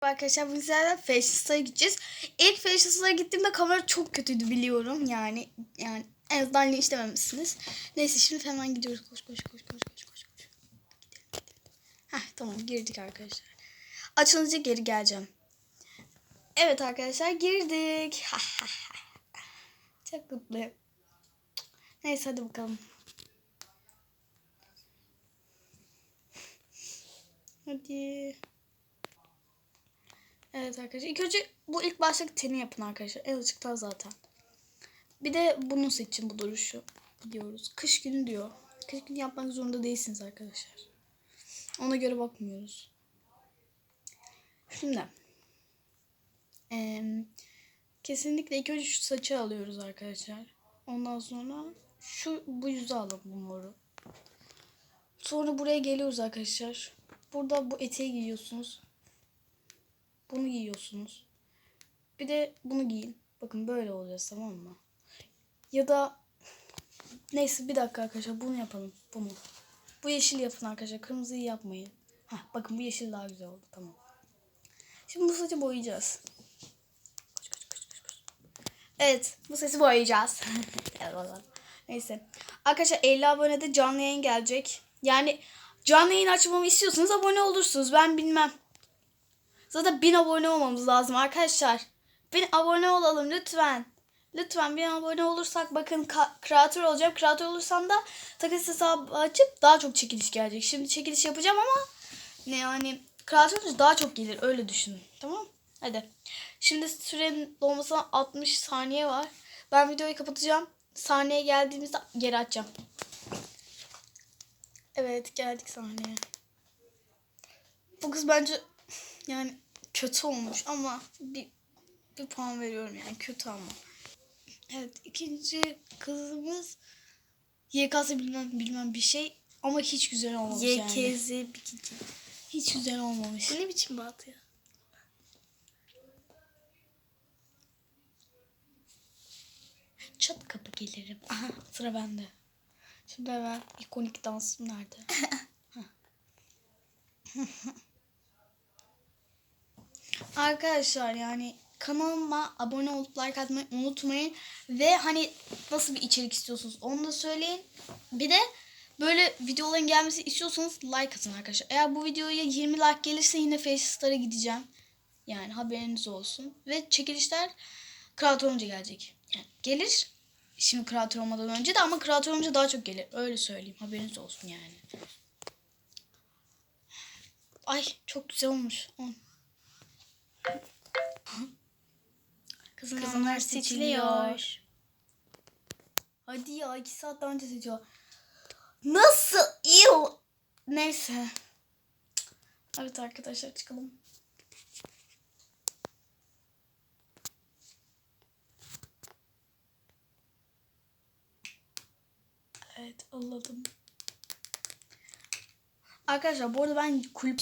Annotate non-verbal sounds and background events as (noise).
Arkadaşlar bu sefer Fashion'a gideceğiz. İlk Fashion'a gittiğimde kamera çok kötüydü biliyorum. Yani yani en azından linç dememişsiniz. Neyse şimdi hemen gidiyoruz. Koş koş koş koş koş koş. koş. Heh tamam girdik arkadaşlar. Açılınca geri geleceğim. Evet arkadaşlar girdik. çok mutluyum. Neyse hadi bakalım. Hadi. Evet arkadaşlar. İlk önce bu ilk baştaki teni yapın arkadaşlar. En açıktan zaten. Bir de bunu seçin bu duruşu. Diyoruz. Kış günü diyor. Kış günü yapmak zorunda değilsiniz arkadaşlar. Ona göre bakmıyoruz. Şimdi. eee, kesinlikle ilk önce şu saçı alıyoruz arkadaşlar. Ondan sonra şu bu yüzü alalım bu moru. Sonra buraya geliyoruz arkadaşlar. Burada bu eteği giyiyorsunuz. Bunu giyiyorsunuz. Bir de bunu giyin. Bakın böyle olacağız tamam mı? Ya da neyse bir dakika arkadaşlar bunu yapalım. Bunu. Bu yeşil yapın arkadaşlar. Kırmızıyı yapmayın. Heh, bakın bu yeşil daha güzel oldu. Tamam. Şimdi bu saçı boyayacağız. Evet bu sesi boyayacağız. (laughs) Neyse. Arkadaşlar 50 abonede canlı yayın gelecek. Yani canlı yayın açmamı istiyorsanız abone olursunuz. Ben bilmem. Zaten 1000 abone olmamız lazım arkadaşlar. 1000 abone olalım lütfen. Lütfen 1000 abone olursak bakın kreatör olacağım. Kreatör olursam da takas hesabı açıp daha çok çekiliş gelecek. Şimdi çekiliş yapacağım ama ne yani kreatör daha çok gelir öyle düşünün. Tamam? Hadi. Şimdi sürenin dolmasına 60 saniye var. Ben videoyu kapatacağım. Sahneye geldiğimizde geri açacağım. Evet geldik sahneye. Bu kız bence yani kötü olmuş ama bir bir puan veriyorum yani kötü ama. Evet ikinci kızımız YKS bilmem bilmem bir şey ama hiç güzel olmamış yani. YKZ bikinci. Hiç güzel olmamış. Ne biçim batı ya? Çat kapı gelirim. Aha sıra bende. Şimdi hemen ikonik dansım nerede? (laughs) (laughs) Arkadaşlar yani kanalıma abone olup like atmayı unutmayın. Ve hani nasıl bir içerik istiyorsunuz onu da söyleyin. Bir de böyle videoların gelmesi istiyorsanız like atın arkadaşlar. Eğer bu videoya 20 like gelirse yine Facestar'a gideceğim. Yani haberiniz olsun. Ve çekilişler kreatör olunca gelecek. Yani gelir. Şimdi kreatör olmadan önce de ama kreatör olunca daha çok gelir. Öyle söyleyeyim. Haberiniz olsun yani. Ay çok güzel olmuş. Kızlar seçiliyor. Hadi ya iki saat daha önce seçiyor. Nasıl iyi ol- Neyse. Evet arkadaşlar çıkalım. Evet anladım. Arkadaşlar bu arada ben kulüp